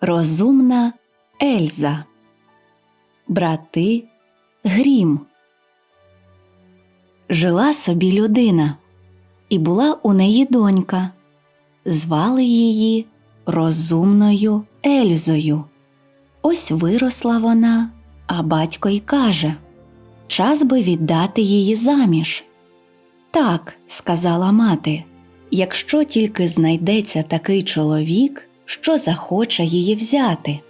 Розумна Ельза. Брати Грім. Жила собі людина, і була у неї донька. Звали її Розумною Ельзою. Ось виросла вона, а батько й каже Час би віддати її заміж. Так, сказала мати, якщо тільки знайдеться такий чоловік, що захоче її взяти.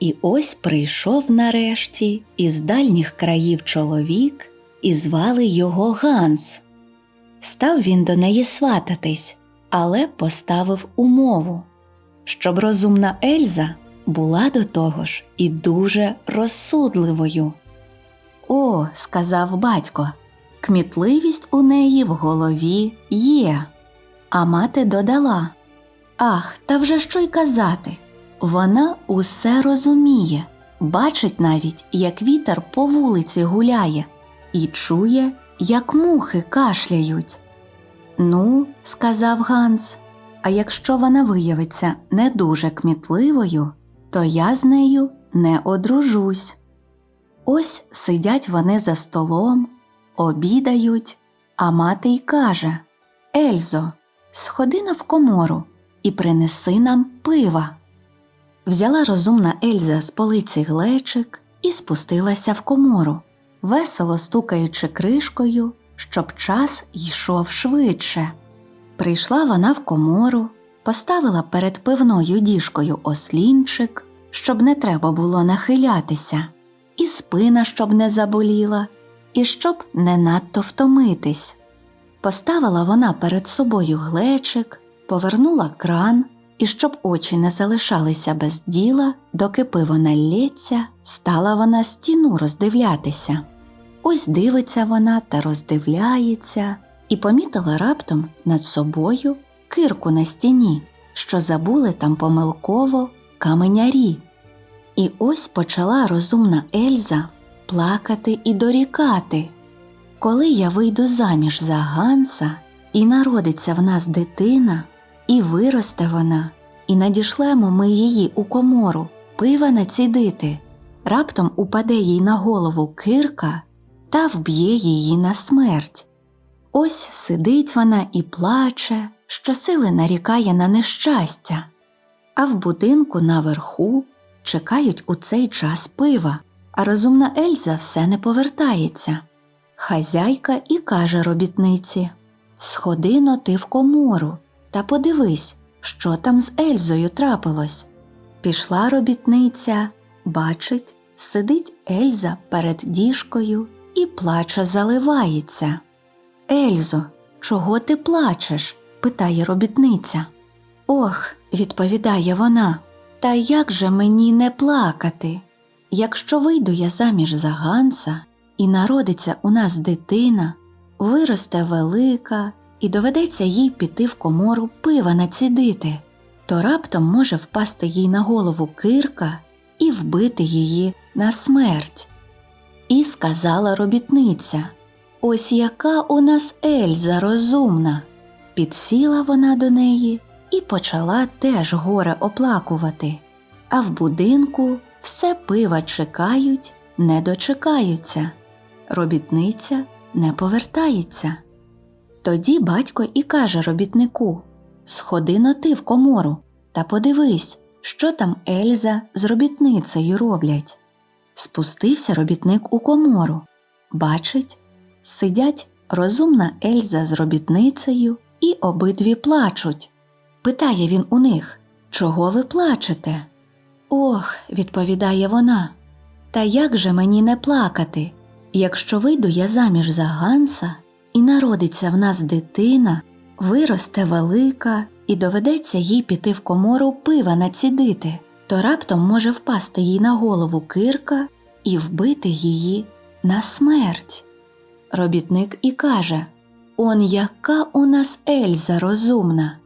І ось прийшов нарешті із дальніх країв чоловік, і звали його Ганс. Став він до неї свататись, але поставив умову, щоб розумна Ельза була до того ж і дуже розсудливою. О, сказав батько, кмітливість у неї в голові є. А мати додала Ах, та вже що й казати. Вона усе розуміє, бачить навіть, як вітер по вулиці гуляє, і чує, як мухи кашляють. Ну, сказав Ганс, а якщо вона виявиться не дуже кмітливою, то я з нею не одружусь. Ось сидять вони за столом, обідають, а мати й каже Ельзо, сходи на в комору і принеси нам пива. Взяла розумна Ельза з полиці глечик і спустилася в комору, весело стукаючи кришкою, щоб час йшов швидше. Прийшла вона в комору, поставила перед пивною діжкою ослінчик, щоб не треба було нахилятися, і спина, щоб не заболіла, і щоб не надто втомитись. Поставила вона перед собою глечик, повернула кран, і щоб очі не залишалися без діла, доки пиво налється, стала вона стіну роздивлятися. Ось дивиться вона та роздивляється, і помітила раптом над собою кирку на стіні, що забули там помилково каменярі. І ось почала розумна Ельза плакати і дорікати. Коли я вийду заміж за Ганса, і народиться в нас дитина, і виросте вона, і надішлемо ми її у комору, пива націдити, раптом упаде їй на голову кирка та вб'є її на смерть. Ось сидить вона і плаче, щосили нарікає на нещастя, а в будинку наверху чекають у цей час пива, а розумна Ельза все не повертається. Хазяйка і каже робітниці Сходи но ти в комору та подивись, що там з Ельзою трапилось. Пішла робітниця, бачить, сидить Ельза перед діжкою і плаче заливається. Ельзо, чого ти плачеш? питає робітниця. Ох, відповідає вона, та як же мені не плакати? Якщо вийду я заміж за Ганса, і народиться у нас дитина, виросте велика, і доведеться їй піти в комору пива націдити, то раптом може впасти їй на голову кирка і вбити її на смерть. І сказала робітниця Ось яка у нас Ельза розумна. Підсіла вона до неї і почала теж горе оплакувати, а в будинку все пива чекають, не дочекаються. Робітниця не повертається. Тоді батько і каже робітнику Сходи но ти в комору та подивись, що там Ельза з робітницею роблять. Спустився робітник у комору. Бачить, сидять розумна Ельза з робітницею і обидві плачуть. Питає він у них Чого ви плачете? Ох, відповідає вона. Та як же мені не плакати? Якщо вийду я заміж за Ганса, і народиться в нас дитина, виросте велика, і доведеться їй піти в комору пива націдити, то раптом може впасти їй на голову кирка і вбити її на смерть. Робітник і каже Он яка у нас Ельза розумна.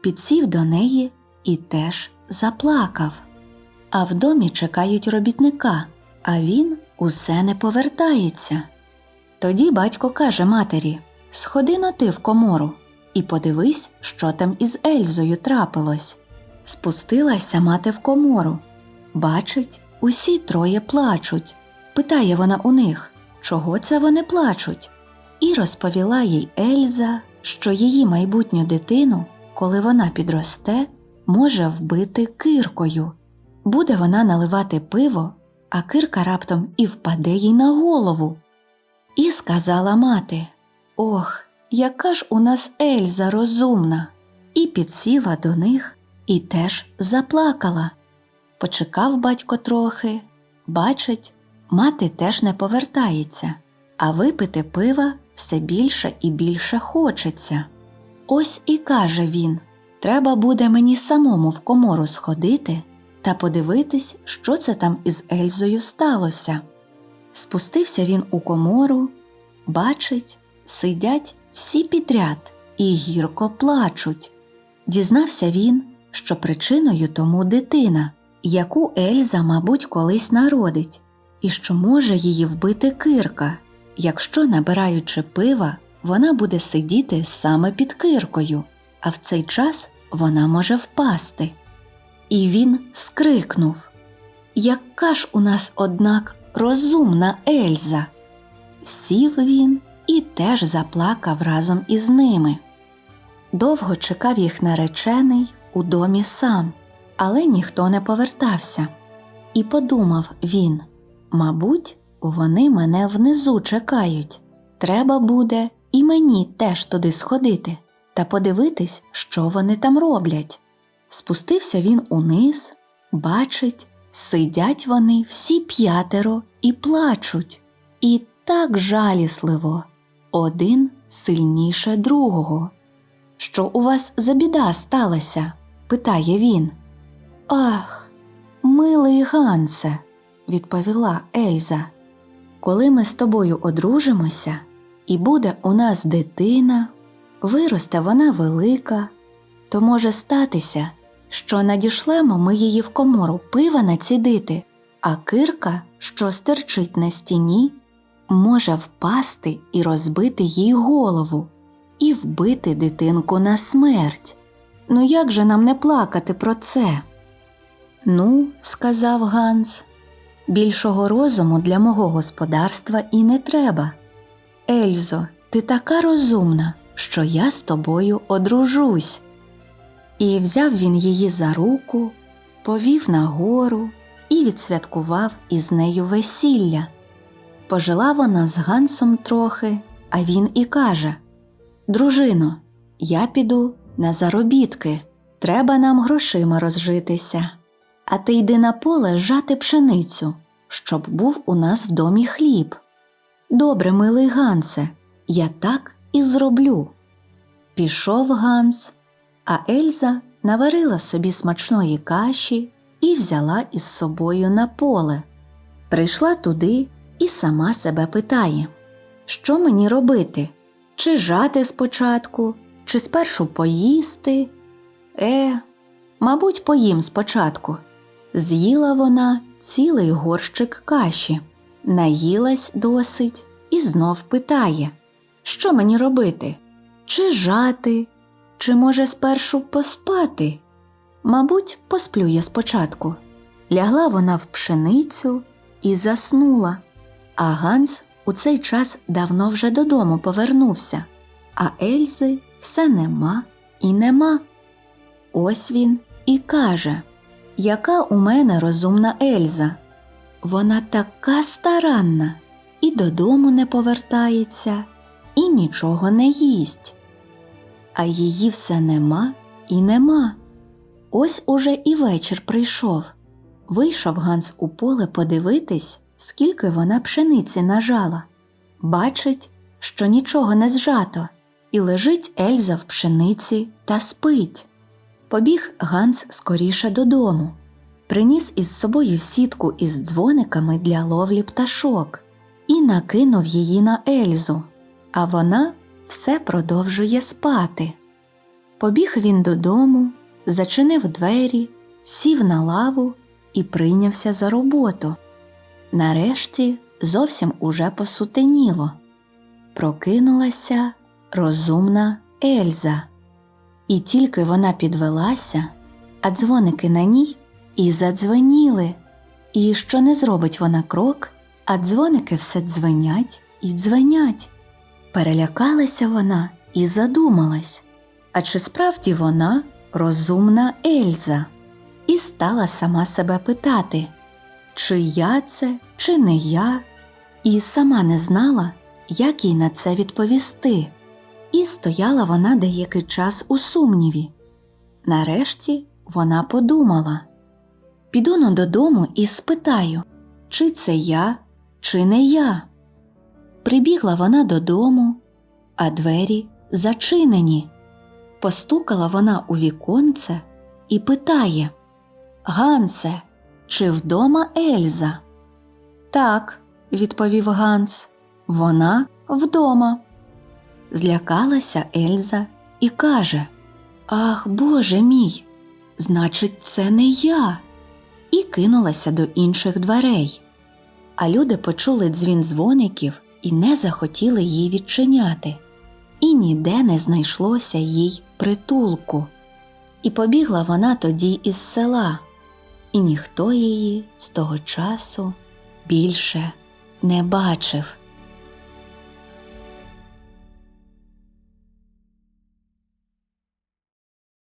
Підсів до неї і теж заплакав. А в домі чекають робітника, а він усе не повертається. Тоді батько каже матері Сходи но ти в комору і подивись, що там із Ельзою трапилось. Спустилася мати в комору. Бачить, усі троє плачуть. Питає вона у них, чого це вони плачуть? І розповіла їй Ельза, що її майбутню дитину, коли вона підросте, може вбити киркою. Буде вона наливати пиво, а кирка раптом і впаде їй на голову. І сказала мати: Ох, яка ж у нас Ельза розумна! І підсіла до них і теж заплакала. Почекав батько трохи, бачить, мати теж не повертається, а випити пива все більше і більше хочеться. Ось і каже він: треба буде мені самому в комору сходити та подивитись, що це там із Ельзою сталося. Спустився він у комору, бачить, сидять всі підряд і гірко плачуть. Дізнався він, що причиною тому дитина, яку Ельза, мабуть, колись народить, і що може її вбити кирка, якщо, набираючи пива, вона буде сидіти саме під киркою, а в цей час вона може впасти. І він скрикнув Яка ж у нас, однак, розумна Ельза? Сів він і теж заплакав разом із ними. Довго чекав їх наречений у домі сам, але ніхто не повертався. І подумав він мабуть, вони мене внизу чекають. Треба буде і мені теж туди сходити та подивитись, що вони там роблять. Спустився він униз, бачить, сидять вони всі п'ятеро і плачуть. І так жалісливо, один сильніше другого. Що у вас за біда сталася? питає він. Ах, милий Гансе, відповіла Ельза. Коли ми з тобою одружимося, і буде у нас дитина, виросте вона велика, то може статися, що надішлемо ми її в комору пива націдити, а кирка, що стерчить на стіні, може впасти і розбити їй голову, і вбити дитинку на смерть. Ну як же нам не плакати про це? Ну, сказав Ганс, більшого розуму для мого господарства і не треба. Ельзо, ти така розумна, що я з тобою одружусь. І взяв він її за руку, повів нагору і відсвяткував із нею весілля. Пожила вона з Гансом трохи, а він і каже Дружино, я піду на заробітки, треба нам грошима розжитися. А ти йди на поле жати пшеницю, щоб був у нас в домі хліб. Добре, милий Гансе, я так і зроблю. Пішов Ганс, а Ельза наварила собі смачної каші і взяла із собою на поле. Прийшла туди і сама себе питає, що мені робити? Чи жати спочатку, чи спершу поїсти? Е, мабуть, поїм спочатку. З'їла вона цілий горщик каші, наїлась досить і знов питає, що мені робити? Чи жати, чи, може, спершу поспати? Мабуть, посплю я спочатку. Лягла вона в пшеницю і заснула, а Ганс у цей час давно вже додому повернувся, а Ельзи все нема і нема. Ось він і каже яка у мене розумна Ельза. Вона така старанна і додому не повертається, і нічого не їсть. А її все нема і нема. Ось уже і вечір прийшов. Вийшов Ганс у поле подивитись, скільки вона пшениці нажала. Бачить, що нічого не зжато, і лежить Ельза в пшениці та спить. Побіг Ганс скоріше додому, приніс із собою сітку із дзвониками для ловлі пташок і накинув її на Ельзу, а вона все продовжує спати. Побіг він додому, зачинив двері, сів на лаву і прийнявся за роботу. Нарешті зовсім уже посутеніло. Прокинулася розумна Ельза. І тільки вона підвелася, а дзвоники на ній і задзвеніли. І що не зробить вона крок, а дзвоники все дзвенять і дзвенять. Перелякалася вона і задумалась, а чи справді вона розумна Ельза? І стала сама себе питати, чи я це, чи не я, і сама не знала, як їй на це відповісти. І стояла вона деякий час у сумніві. Нарешті вона подумала піду но додому і спитаю, чи це я, чи не я. Прибігла вона додому, а двері зачинені. Постукала вона у віконце і питає Гансе, чи вдома Ельза? Так, відповів Ганс, вона вдома. Злякалася Ельза і каже Ах, Боже мій, значить, це не я. І кинулася до інших дверей. А люди почули дзвін дзвоників і не захотіли її відчиняти, і ніде не знайшлося їй притулку. І побігла вона тоді із села, і ніхто її з того часу більше не бачив.